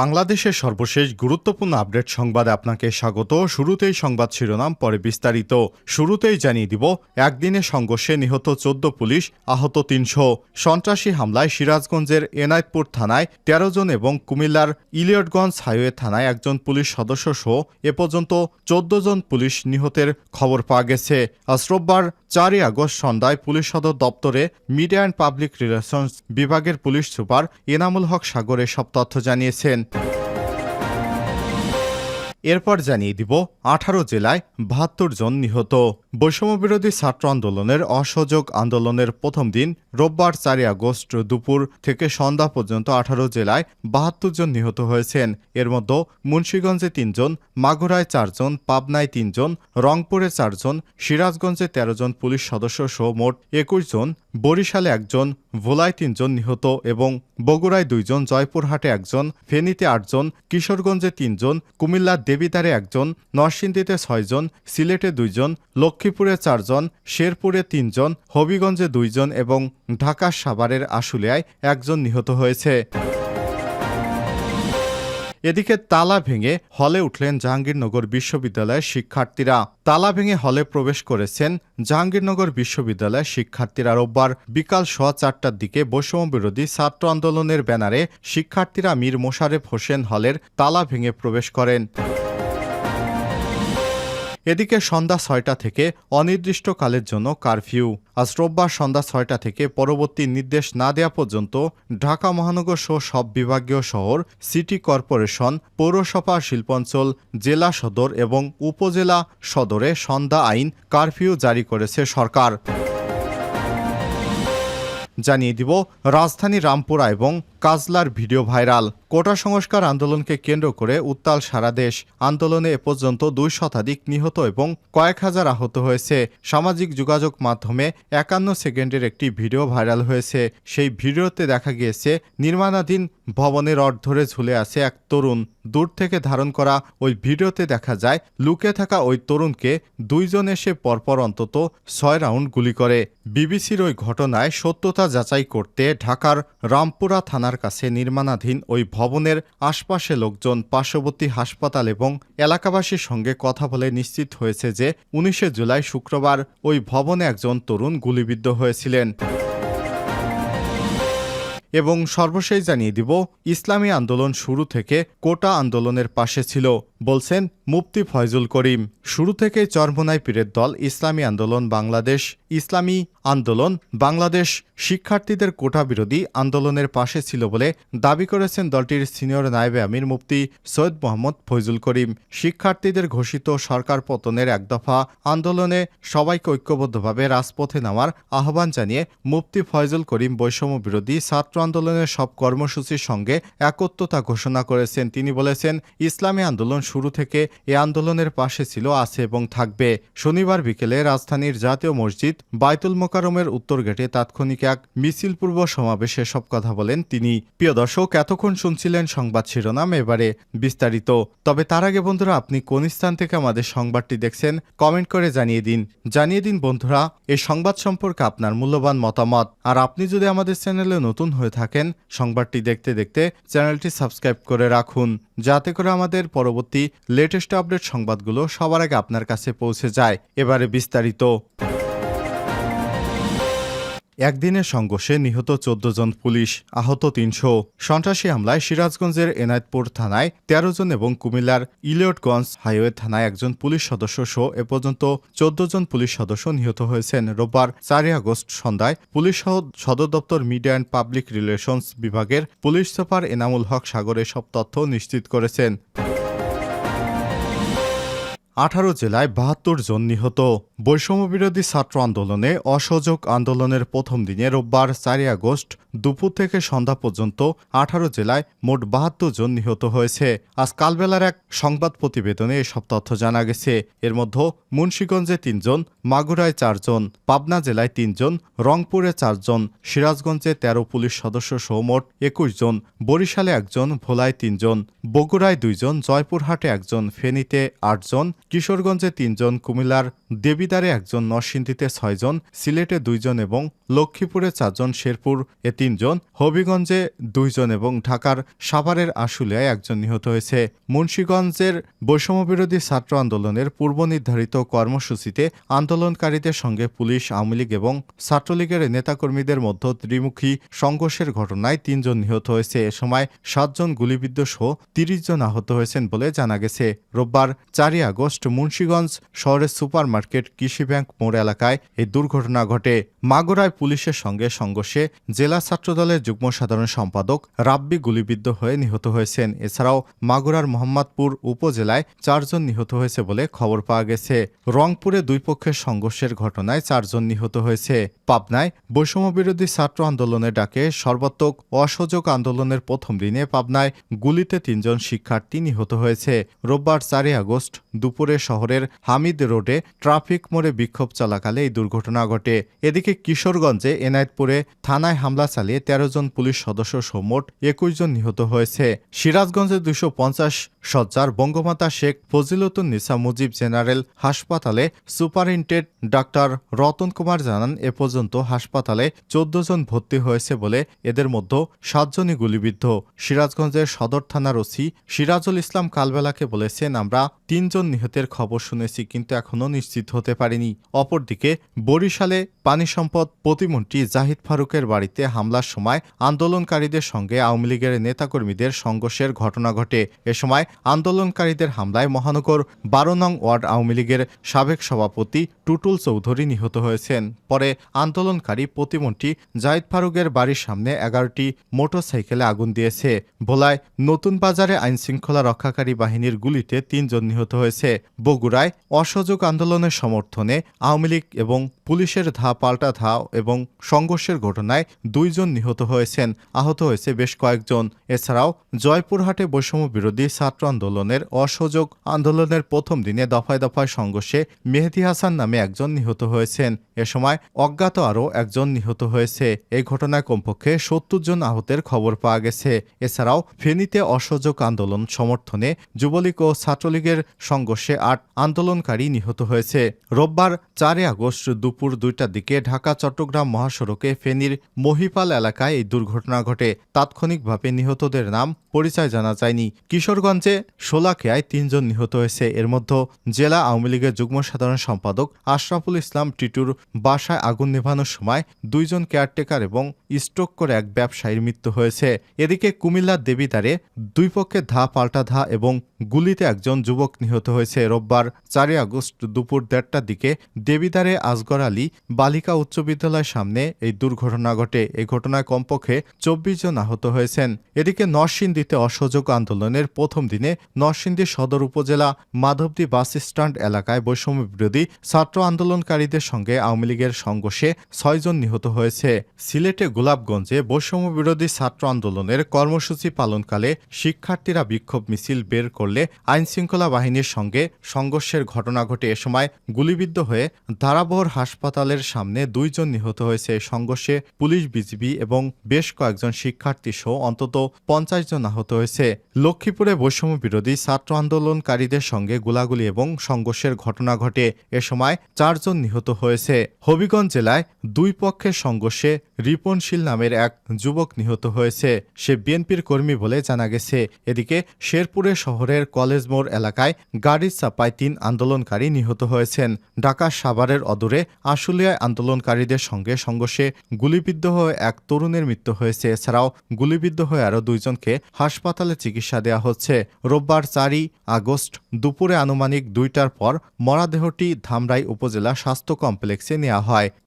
বাংলাদেশের সর্বশেষ গুরুত্বপূর্ণ আপডেট সংবাদে আপনাকে স্বাগত। শুরুতেই সংবাদ শিরোনাম, পরে বিস্তারিত। শুরুতেই জানিয়ে দিব, একদিনে সংঘর্ষে নিহত চোদ্দ পুলিশ, আহত তিনশো। সন্ত্রাসী হামলায় সিরাজগঞ্জের এনায়েতপুর থানায় তেরো জন এবং কুমিল্লার ইলিয়টগঞ্জ হাইওয়ে থানায় একজন পুলিশ সদস্য সহ এ পর্যন্ত চোদ্দ জন পুলিশ নিহতের খবর পাওয়া গেছে। আজ রোববার চারই আগস্ট সন্ধ্যায় পুলিশ সদর দপ্তরে মিডিয়া অ্যান্ড পাবলিক রিলেশনস বিভাগের পুলিশ সুপার এনামুল হক সাগর এসব তথ্য জানিয়েছেন। এরপর জানিয়ে দিব, আঠারো জেলায় বাহাত্তর জন নিহত। বৈষম্যবিরোধী ছাত্র আন্দোলনের অসহযোগ আন্দোলনের প্রথম দিন রোববার চারই আগস্ট দুপুর থেকে সন্ধ্যা পর্যন্ত আঠারো জেলায় বাহাত্তর জন নিহত হয়েছেন। এর মধ্যে মুন্সীগঞ্জে তিনজন মাগুরায় চারজন পাবনায় তিনজন রংপুরে চারজন সিরাজগঞ্জে তেরো জন পুলিশ সদস্য সহ মোট একুশ জন বরিশালে একজন, ভোলায় তিনজন নিহত এবং বগুড়ায় দুইজন, জয়পুরহাটে একজন, ফেনীতে আটজন, কিশোরগঞ্জে তিনজন, কুমিল্লার দেবীদারে একজন, নরসিংদীতে ছয়জন, সিলেটে দুইজন, লক্ষ্মীপুরে চারজন, শেরপুরে তিনজন, হবিগঞ্জে দুইজন এবং ঢাকা সাভারের আশুলিয়ায় একজন নিহত হয়েছে। এদিকে তালা ভেঙে হলে উঠলেন জাহাঙ্গীরনগর বিশ্ববিদ্যালয়ের শিক্ষার্থীরা। তালা ভেঙে হলে প্রবেশ করেছেন জাহাঙ্গীরনগর বিশ্ববিদ্যালয়ের শিক্ষার্থীরা। রোববার বিকাল সোয়া চারটার দিকে বৈষম্য বিরোধী ছাত্র আন্দোলনের ব্যানারে শিক্ষার্থীরা মীর মোশারেফ হোসেন হলের তালা ভেঙে প্রবেশ করেন। এদিকে সন্ধ্যা ছয়টা থেকে অনির্দিষ্টকালের জন্য কারফিউ। আজ রোববার সন্ধ্যা ছয়টা থেকে পরবর্তী নির্দেশ না দেওয়া পর্যন্ত ঢাকা মহানগর সহ সব বিভাগীয় শহর, সিটি কর্পোরেশন, পৌরসভা, শিল্পাঞ্চল, জেলা সদর এবং উপজেলা সদরে সন্ধ্যা আইন কারফিউ জারি করেছে সরকার। জানিয়ে দিব, রাজধানী রামপুরা এবং কাজলার ভিডিও ভাইরাল। কোটা সংস্কার আন্দোলনকে কেন্দ্র করে উত্তাল সারা দেশ। আন্দোলনে এ পর্যন্ত দুই শতাধিক নিহত এবং কয়েক হাজার আহত হয়েছে। সামাজিক যোগাযোগ মাধ্যমে একান্ন সেকেন্ডের একটি ভিডিও ভাইরাল হয়েছে। সেই ভিডিওতে দেখা গিয়েছে, নির্মাণাধীন ভবনের রড ধরে ঝুলে আছে এক তরুণ। দূর থেকে ধারণ করা ওই ভিডিওতে দেখা যায়, লুকে থাকা ওই তরুণকে দুইজন এসে পরপর অন্তত ছয় রাউন্ড গুলি করে। বিবিসির ওই ঘটনায় সত্যতা যাচাই করতে ঢাকার রামপুরা থানার কাছে নির্মাণাধীন ওই ভবনের আশপাশে লোকজন পার্শ্ববর্তী হাসপাতাল এবং এলাকাবাসীর সঙ্গে কথা বলে নিশ্চিত হয়েছে যে উনিশে জুলাই শুক্রবার ওই ভবনে একজন তরুণ গুলিবিদ্ধ হয়েছিলেন। এবং সর্বশেষ জানিয়ে দিব, ইসলামী আন্দোলন শুরু থেকে কোটা আন্দোলনের পাশে ছিল। বলছেন মুফতি ফয়জুল করিম। শুরু থেকে চরমোনাই পীরের দল ইসলামী আন্দোলন বাংলাদেশ, ইসলামী আন্দোলন বাংলাদেশ শিক্ষার্থীদের কোটা বিরোধী আন্দোলনের পাশে ছিল বলে দাবি করেছেন দলটির সিনিয়র নায়েবে আমির মুফতি সৈয়দ মোহাম্মদ ফয়জুল করিম। শিক্ষার্থীদের ঘোষিত সরকার পতনের এক দফা আন্দোলনে সবাইকে ঐক্যবদ্ধভাবে রাজপথে নামার আহ্বান জানিয়ে মুফতি ফয়জুল করিম বৈষম্য বিরোধী ছাত্র আন্দোলনের সব কর্মসূচির সঙ্গে একত্রতা ঘোষণা করেছেন। তিনি বলেছেন, ইসলামী আন্দোলন শুরু থেকে এ আন্দোলনের পাশে ছিল, আছে এবং থাকবে। শনিবার বিকেলে রাজধানীর জাতীয় মসজিদ বাইতুল মোকারমের উত্তর গেটে তাৎক্ষণিক এক মিছিলপূর্ব সমাবেশে সব কথা বলেন তিনি। প্রিয় দর্শক, এতক্ষণ শুনছিলেন সংবাদ শিরোনাম, এবারে বিস্তারিত। তবে তার আগে বন্ধুরা, আপনি কোন স্থান থেকে আমাদের সংবাদটি দেখছেন, কমেন্ট করে জানিয়ে দিন। জানিয়ে দিন বন্ধুরা এই সংবাদ সম্পর্কে আপনার মূল্যবান মতামত। আর আপনি যদি আমাদের চ্যানেলে নতুন হয়ে থাকেন, সংবাদটি দেখতে দেখতে চ্যানেলটি সাবস্ক্রাইব করে রাখুন। যাতে করে আমাদের পরবর্তী লেটেস্ট আপডেট সংবাদগুলো সবার আগে আপনার কাছে পৌঁছে যায়। এবারে বিস্তারিত। একদিনের সংঘর্ষে নিহত চোদ্দ জন পুলিশ আহত তিনশো। সন্ত্রাসী হামলায় সিরাজগঞ্জের এনায়েতপুর থানায় তেরো জন এবং কুমিল্লার ইলিয়টগঞ্জ হাইওয়ে থানায় একজন পুলিশ সদস্য সহ এ পর্যন্ত চোদ্দ জন পুলিশ সদস্য নিহত হয়েছেন। রোববার চারই আগস্ট সন্ধ্যায় পুলিশ সদর দপ্তর মিডিয়া অ্যান্ড পাবলিক রিলেশনস বিভাগের পুলিশ সুপার এনামুল হক সাগর এসব তথ্য নিশ্চিত করেছেন। আঠারো জেলায় বাহাত্তর জন নিহত। বৈষম্যবিরোধী ছাত্র আন্দোলনে অসহযোগ আন্দোলনের প্রথম দিনে রোববার চারই আগস্ট দুপুর থেকে সন্ধ্যা পর্যন্ত আঠারো জেলায় মোট বাহাত্তর জন নিহত হয়েছে। আজ কালবেলার এক সংবাদ প্রতিবেদনে এসব তথ্য জানা গেছে। এর মধ্যে মুন্সীগঞ্জে তিনজন মাগুরায় চারজন পাবনা জেলায় তিনজন রংপুরে চারজন সিরাজগঞ্জে তেরো পুলিশ সদস্য সহ মোট একুশ জন, বরিশালে একজন, ভোলায় তিনজন বগুড়ায় দুইজন জয়পুরহাটে একজন, ফেনীতে আটজন কিশোরগঞ্জে তিনজন কুমিল্লার দেবিদা দেবিদারে একজন, নরসিংদীতে ছয়জন, সিলেটে দুইজন এবং লক্ষ্মীপুরে চারজন, শেরপুর এ তিনজন, হবিগঞ্জে দুইজন এবং ঢাকার সাভারের আশুলিয়ায় একজন নিহত হয়েছে। মুন্সীগঞ্জের বৈষম্যবিরোধী ছাত্র আন্দোলনের পূর্ব নির্ধারিত কর্মসূচিতে আন্দোলনকারীদের সঙ্গে পুলিশ, আওয়ামী লীগ এবং ছাত্রলীগের নেতাকর্মীদের মধ্যে ত্রিমুখী সংঘর্ষের ঘটনায় তিনজন নিহত হয়েছে। এ সময় সাতজন গুলিবিদ্ধ সহ তিরিশ জন আহত হয়েছেন বলে জানা গেছে। রোববার চারই আগস্ট মুন্সীগঞ্জ শহরের সুপার মার্কেট কৃষি ব্যাংক মোড় এলাকায় এই দুর্ঘটনা ঘটে। মাগুরায় পুলিশের সঙ্গে সংঘর্ষে জেলা ছাত্রদলের যুগ্ম সাধারণ সম্পাদক রাব্বি গুলিবিদ্ধ হয়ে নিহত হয়েছেন। এছাড়াও মাগুরার মোহাম্মদপুর উপজেলায় চারজন নিহত হয়েছে বলে খবর পাওয়া গেছে। রংপুরে দুই পক্ষের সংঘর্ষের ঘটনায় চারজন নিহত হয়েছে। পাবনায় বৈষম্যবিরোধী ছাত্র আন্দোলনের ডাকে সর্বাত্মক অসহযোগ আন্দোলনের প্রথম দিনে পাবনায় গুলিতে তিনজন শিক্ষার্থী নিহত হয়েছে। রোববার চারই আগস্ট দুপুরে শহরের হামিদ রোডে ট্রাফিক মোড়ে বিক্ষোভ চলাকালে এই দুর্ঘটনা ঘটে। এদিকে কিশোরগঞ্জে এনায়েতপুরে থানায় হামলা চালিয়ে তেরো জন পুলিশ সদস্য সহ মোট একুশ জন নিহত হয়েছে। সিরাজগঞ্জে দুশো পঞ্চাশ সজ্জার বঙ্গমাতা শেখ ফজিলতুন নিসা মুজিব জেনারেল হাসপাতালে সুপারিনটেন্ডেন্ট ডাক্তার রতন কুমার জানান, এ পর্যন্ত হাসপাতালে চোদ্দ জন ভর্তি হয়েছে বলে এদের মধ্যে সাতজনই গুলিবিদ্ধ। সিরাজগঞ্জের সদর থানার ওসি সিরাজুল ইসলাম কালবেলাকে বলেছেন, আমরা তিনজন নিহতের খবর শুনেছি, কিন্তু এখনও নিশ্চিত হতে পারিনি। অপরদিকে, বরিশালে পানি সম্পদ প্রতিমন্ত্রী জাহিদ ফারুকের বাড়িতে হামলার সময় আন্দোলনকারীদের সঙ্গে আওয়ামী লীগের নেতাকর্মীদের সংঘর্ষের ঘটনা ঘটে। এ সময় আন্দোলনকারীদের হামলায় মহানগর বারো নং ওয়ার্ড আওয়ামী লীগের সাবেক সভাপতি টুটুল চৌধুরী নিহত হয়েছেন। পরে আন্দোলনকারী প্রতিমন্ত্রী জাহিদ ফারুকের বাড়ির সামনে এগারোটি মোটরসাইকেলে আগুন দিয়েছে। ভোলায় নতুন বাজারে আইনশৃঙ্খলা রক্ষাকারী বাহিনীর গুলিতে তিনজন নিহত হয়েছে। বগুড়ায় অসহযোগ আন্দোলনের সমর্থনে আওয়ামী লীগ এবং পুলিশের ধা পাল্টা ধা এবং সংঘর্ষের ঘটনায় দুইজন নিহত হয়েছেন। আহত হয়েছে বেশ কয়েকজন। এছাড়াও জয়পুরহাটে বৈষম্য বিরোধী ছাত্র আন্দোলনের অসহযোগ আন্দোলনের প্রথম দিনে দফায় দফায় সংঘর্ষে মেহেদি হাসান নামে একজন নিহত হয়েছেন। এ সময় অজ্ঞাত আরও একজন নিহত হয়েছে। এই ঘটনায় কমপক্ষে সত্তর জন আহতের খবর পাওয়া গেছে। এছাড়াও ফেনীতে অসহযোগ আন্দোলন সমর্থনে যুবলীগ ও ছাত্রলীগের সংঘর্ষে আট আন্দোলনকারী নিহত হয়েছে। রোববার চারে আগস্ট দুপুর দুইটার দিকে ঢাকা, চট্টগ্রাম মহাসড়কে ফেনীর মহিপাল এলাকায় এই দুর্ঘটনা ঘটে। তাৎক্ষণিকভাবে নিহতদের নাম পরিচয় জানা যায়নি। কিশোরগঞ্জে শোলাকিয়ায় তিনজন নিহত হয়েছে। এর মধ্যে জেলা আওয়ামী লীগের যুগ্ম সাধারণ সম্পাদক আশরাফুল ইসলাম টিটুর বাসায় আগুন নেভানোর সময় দুইজন কেয়ারটেকার এবং স্ট্রোক করে এক ব্যবসায়ীর মৃত্যু হয়েছে। এদিকে কুমিল্লার দেবিদারে দুই পক্ষে ধা পাল্টা ধা এবং গুলিতে একজন যুবক নিহত হয়েছে। রোববার চারই আগস্ট দুপুর দেড়টার দিকে দেবিদারে আসগর আলী বালিকা উচ্চ বিদ্যালয়ের সামনে এই দুর্ঘটনা ঘটে। এই ঘটনায় কমপক্ষে চব্বিশ জন আহত হয়েছেন। এদিকে নরসিংদীতে অসহযোগ আন্দোলনের প্রথম দিনে নরসিংদী সদর উপজেলা মাধবদী বাস স্ট্যান্ড এলাকায় বৈষম্য বিরোধী ছাত্র আন্দোলনকারীদের সঙ্গে আওয়ামী লীগের সংঘর্ষে ছয়জন নিহত হয়েছে। সিলেটে গোলাপগঞ্জে বৈষম্য বিরোধী ছাত্র আন্দোলনের কর্মসূচি পালনকালে শিক্ষার্থীরা বিক্ষোভ মিছিল বের করলে আইনশৃঙ্খলা বাহিনীর সঙ্গে সংঘর্ষের ঘটনা ঘটে। এ সময় গুলিবিদ্ধ হয়ে ধারাবহর হাসপাতালের সামনে দুইজন নিহত হয়েছে। সংঘর্ষে পুলিশ, বিজিবি এবং বেশ কয়েকজন শিক্ষার্থী সহ অন্তত পঞ্চাশ জন আহত হয়েছে। লক্ষ্মীপুরে বৈষম্য বিরোধী ছাত্র আন্দোলনকারীদের সঙ্গে গোলাগুলি এবং সংঘর্ষের ঘটনা ঘটে। এ সময় চারজন নিহত হয়েছে। হবিগঞ্জ জেলায় দুই পক্ষের সংঘর্ষে রিপনশীল নামের এক যুবক নিহত হয়েছে। সে বিএনপির কর্মী বলে জানা গেছে। এদিকে শেরপুরে শহরের কলেজ মোড় এলাকায় গাড়ির চাপায় তিন আন্দোলনকারী নিহত হয়েছেন। ঢাকা সাভারের অদূরে আশুলিয়ায় আন্দোলনকারীদের সঙ্গে সংঘর্ষে গুলিবিদ্ধ হয়ে এক তরুণের মৃত্যু হয়েছে। এছাড়াও গুলিবিদ্ধ হয়ে আরও দুইজনকে হাসপাতালে চিকিৎসা দেওয়া হচ্ছে। রোববার চারই আগস্ট দুপুরে আনুমানিক দুইটার পর মরাদেহটি ধামরাই উপজেলা স্বাস্থ্য কমপ্লেক্সে নেওয়া হয়।